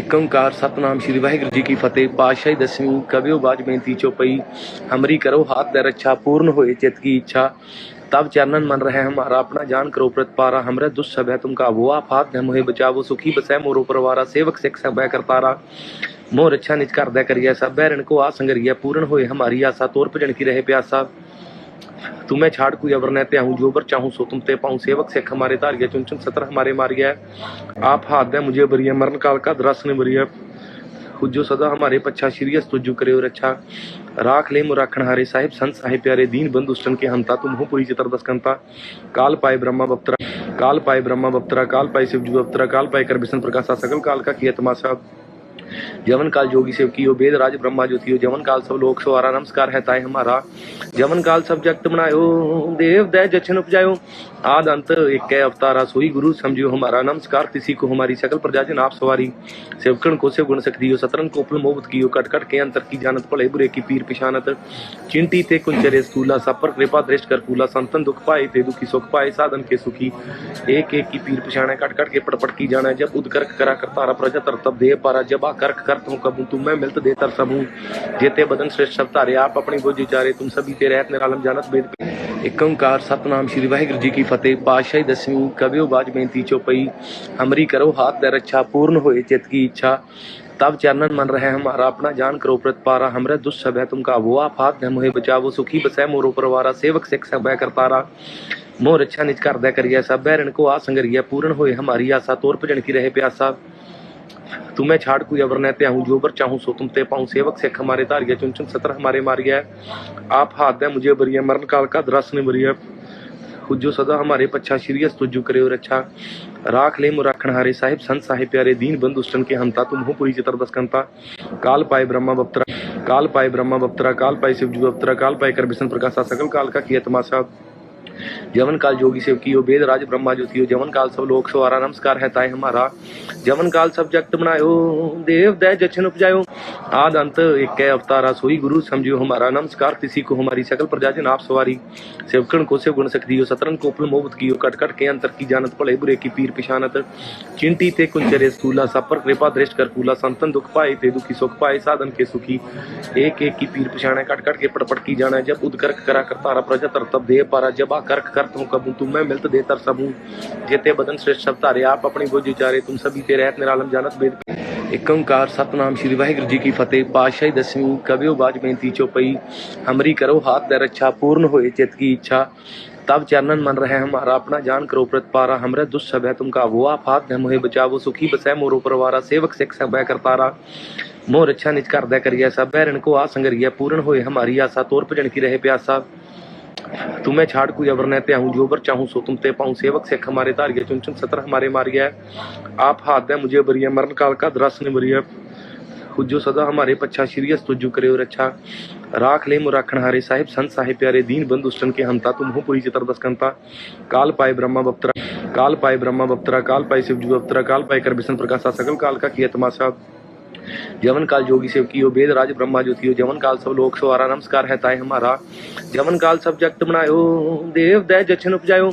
ਇੱਕ ਓੰਕਾਰ ਸਤਨਾਮ ਸ੍ਰੀ ਵਾਹਿਗੁਰੂ ਜੀ ਕੀ ਫਤਿਹ ਪਾਤਸ਼ਾਹੀ ਦਸਵੀਂ ਕਵਿਓ ਬਾਜ ਬੇਨਤੀ ਚੋਪਈ ਹਮਰੀ ਕਰੋ ਹਾਥ ਦਰ ਅੱਛਾ ਪੂਰਨ ਹੋਏ ਚਿਤ ਕੀ ਇੱਛਾ तब चरणन मन रहे हमारा अपना जान करो प्रत पारा हमरे दुस्सभ है तुम काबो आप हाथ है मोहे बचावो सुखी बसै मोरो परवारा सेवक सिख सभै करतारा मोह रक्षा निज करदा करिया सब बैरण को आ संगरिया पूर्ण होए हमारी आशा तोर भजन की रहे प्यासा तुम्हें छाड़ कोई अवर न त्याहूँ जो बर चाहूँ सो तुम ते पाऊँ सेवक सिख हमारे तारिया चुन चुन सतर हमारे मारिया आप हाथ दे मुझे बरिया मरण काल का दरस ने बरिया खुजो सदा हमारे पच्छा श्रीयस तुझु करे और अच्छा राख ले मुराखण हारे साहिब संत साहिब प्यारे दीन बंधु दुष्टन के हंता तुम हो पुरी चित्र दस्कंता काल पाए ब्रह्मा बप्तरा काल पाए ब्रह्मा बप्तरा काल पाए शिवजू बप्तरा काल पाए कर बिशन प्रकाशा सकल काल का किया तमाशा जवन काल जोगी सेव कियो वेद राज ब्रह्मा ज्योतियो जवन काल सब लोक सवारा नमस्कार है ताय हमारा जवन काल सब जगत बनायो देव दय जछन उपजायो आद अंत एक कै अवतारा सोई गुरु समझियो हमारा नमस्कार तिसी को हमारी सकल प्रजा जन आप सवारी सेवकन को सेव गुण सकदियो सतरन कोपल मोबत कियो कट कट के अंतर की जानत भले बुरे की पीर पिशानत चिंटी ते कुंचरे स्थूला सब पर कृपा दृष्ट कर फूला संतन दुख पाए ते दुखी सुख पाए साधन के सुखी एक एक की पीर पिछाना कट कट के पड़पड़ की जाना जब उदकर करा करतारा प्रजा तरतब दे पारा जब आ करक कर तुम कबू तुम मैं मिलत दे तर सबू जेते बदन श्रेष्ठ सब तारे आप अपनी बुझ विचारे तुम सभी ते रहत निरालम जानत वेद ਇੱਕ ਓੰਕਾਰ ਸਤਨਾਮ ਸ਼੍ਰੀ ਵਾਹਿਗੁਰੂ ਜੀ ਕੀ ਫਤਿਹ ਪਾਤਸ਼ਾਹੀ ਦਸਵੀਂ ਕਬਿਓ ਬਾਜ ਬੇਨਤੀ ਚੋਪਈ ਹਮਰੀ ਕਰੋ हाथ दर रक्षा पूर्ण होए चित की इच्छा तब चरणन मन रहे हमारा अपना जान करो प्रतिपारा हमरे दुस्सभ है तुमका वो आफात है मोहे बचावो सुखी बसै मोरो परवारा सेवक सिख सब करतारा मोह रक्षा निज करदा करिया सब बैरन को आ संगरिया पूर्ण होए हमारी आशा तोर भजन की रहे प्यासा तुम्हें छाड़ कोई अवर न त्याहूँ जो बर चाहूँ सो तुम ते पाऊँ सेवक सिख हमारे तारिया चुन चुन सतर हमारे मारिया आप हाथ दे मुझे बरिया मरण काल का दरस ने बरिया खुजो सदा हमारे पच्छा श्रीयस तुझु करे और अच्छा राख ले मुराखण हारे साहिब संत साहिब प्यारे दीन बंधु दुष्टन के हंता तुम हो पुरी चित्र दस्कंता काल पाए ब्रह्मा बप्तरा काल पाए ब्रह्मा बप्तरा काल पाए शिवजू बप्तरा काल पाए कर बिशन प्रकाशा सकल काल का किया तमाशा जवन काल जोगी सेव कियो वेद राज ब्रह्मा ज्योतियो जवन काल सब लोक सवारा नमस्कार है ताय हमारा जवन काल सब जगत बनायो देव दय जछन उपजायो आद अंत एक कै अवतारा सोई गुरु समझियो हमारा नमस्कार तिसी को हमारी सकल प्रजा जन आप सवारी सेवकन को सेव गुण सकदियो सतरन कोपल मोबत कियो कट कट के अंतर की जानत भले बुरे की पीर पिशानत चिंटी ते कुंचरे स्थूला सब पर कृपा दृष्ट कर फूला संतन दुख पाए ते दुखी सुख पाए साधन के सुखी एक एक की पीर पिछाना कट कट के पड़पड़ की जाना जब उदकर करा करतारा प्रजा तरतब दे पारा जब आ करक कर तुम कबू तुम मैं मिलत दे तर सबू जेते बदन श्रेष्ठ सब तारे आप अपनी बुझ विचारे तुम सभी ते रहत निरालम जानत वेद ਇੱਕ ਓੰਕਾਰ ਸਤਨਾਮ ਸ਼੍ਰੀ ਵਾਹਿਗੁਰੂ ਜੀ ਕੀ ਫਤਿਹ ਪਾਤਸ਼ਾਹੀ ਦਸਵੀਂ ਕਬਿਓ ਬਾਜ ਬੇਨਤੀ ਚੋਪਈ ਹਮਰੀ ਕਰੋ हाथ दर रक्षा पूर्ण होए चित की इच्छा तब चरणन मन रहे हमारा अपना जान करो प्रतिपारा हमरे दुस्सभ है तुमका वो आफात है मोहे बचावो सुखी बसै मोरो परवारा सेवक सिख सब करतारा मोह रक्षा निज करदा करिया सब बैरन को आ संगरिया पूर्ण होए हमारी आशा तोर भजन की रहे प्यासा तुम्हें छाड़ कोई अवर न त्याहूँ जो बर चाहूँ सो तुम ते पाऊँ सेवक सिख हमारे तारिया चुन चुन सतर हमारे मारिया आप हाथ दे मुझे बरिया मरण काल का दरस ने बरिया खुजो सदा हमारे पच्छा श्रीयस तुझु करे और अच्छा राख ले मुराखण हारे साहिब संत साहिब प्यारे दीन बंधु दुष्टन के हंता तुम हो पुरी चित्र दस्कंता काल पाए ब्रह्मा बप्तरा काल पाए ब्रह्मा बप्तरा काल पाए शिवजू बप्तरा काल पाए कर बिशन प्रकाशा सकल काल का किया तमाशा जवन काल जोगी सेव कियो वेद राज ब्रह्मा ज्योतियो जवन काल सब लोक सवारा नमस्कार है ताय हमारा ਜਮਨ ਕਾਲ ਸਬਜੈਕਟ ਬਣਾਇਓ, ਦੇਵ ਦੇ ਜਸ਼ਨ ਉਪਜਾਇਓ।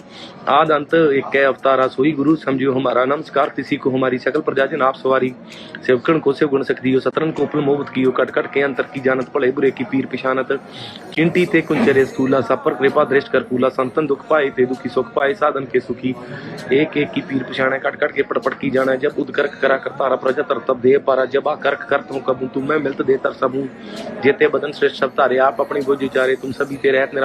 ਆਦ ਅੰਤ ਇੱਕ ਹੈ ਅਵਤਾਰਾ ਸੋਈ ਗੁਰੂ, ਸਮਝਿਓ ਹਮਾਰਾ। ਨਮਸਕਾਰ, ਤਿਸੀ ਕੋ ਹਮਾਰੀ ਸਕਲ ਪ੍ਰਜਾ ਜਨ ਆਪ ਸਵਾਰੀ। ਸੇਵਕਣ ਕੋ ਸੇਵ ਗੁਣ ਸਕਦੀਓ ਸਤਰਨ ਕੋ ਪਲ ਮੋਹਤ ਕੀਓ। ਕਟ ਕਟ ਕੇ ਅੰਤਰ ਕੀ ਜਾਣਤ ਭਲੇ ਬੁਰੇ ਕੀ ਪੀਰ ਪਛਾਨਤ। ਚਿੰਤੀ ਤੇ ਕੁੰਚਰੇ ਸੂਲਾ ਸਪਰ ਕਿਰਪਾ ਦ੍ਰਿਸ਼ਟ ਕਰ ਪੂਲਾ ਸੰਤਨ ਦੁਖ ਪਾਏ ਤੇ ਦੁਖੀ ਸੁਖ ਪਾਏ, ਸਾਧਨ ਕੇ ਸੁਖੀ। ਏਕ ਏਕ ਕੀ ਪੀਰ ਪਛਾਣੈ ਕਟ ਕਟ ਕੇ ਪੜਪੜ ਕੀ ਜਾਣਾ। ਜਬ ਉਦਕਰਕ ਕਰਾ ਕਰਤਾਰਾ ਪ੍ਰਜਾ ਤਰਤਬ ਦੇ ਪਾਰਾ। ਜਬਾ ਕਰਕ ਕਰਤ ਹੂੰ ਕਬੂ ਤੁਮ ਮੈਂ ਮਿਲਤ ਦੇ ਤਰ ਸਭੂ। ਜੇਤੇ ਬਦਨ ਸ੍ਰੇਸ਼ਟ ਸਭ ਧਾਰੇ, ਆਪ ਆਪਣੀ ਬੋਝ ਵਿਚਾਰੇ ਤੁਮ ਸਭੀ Direto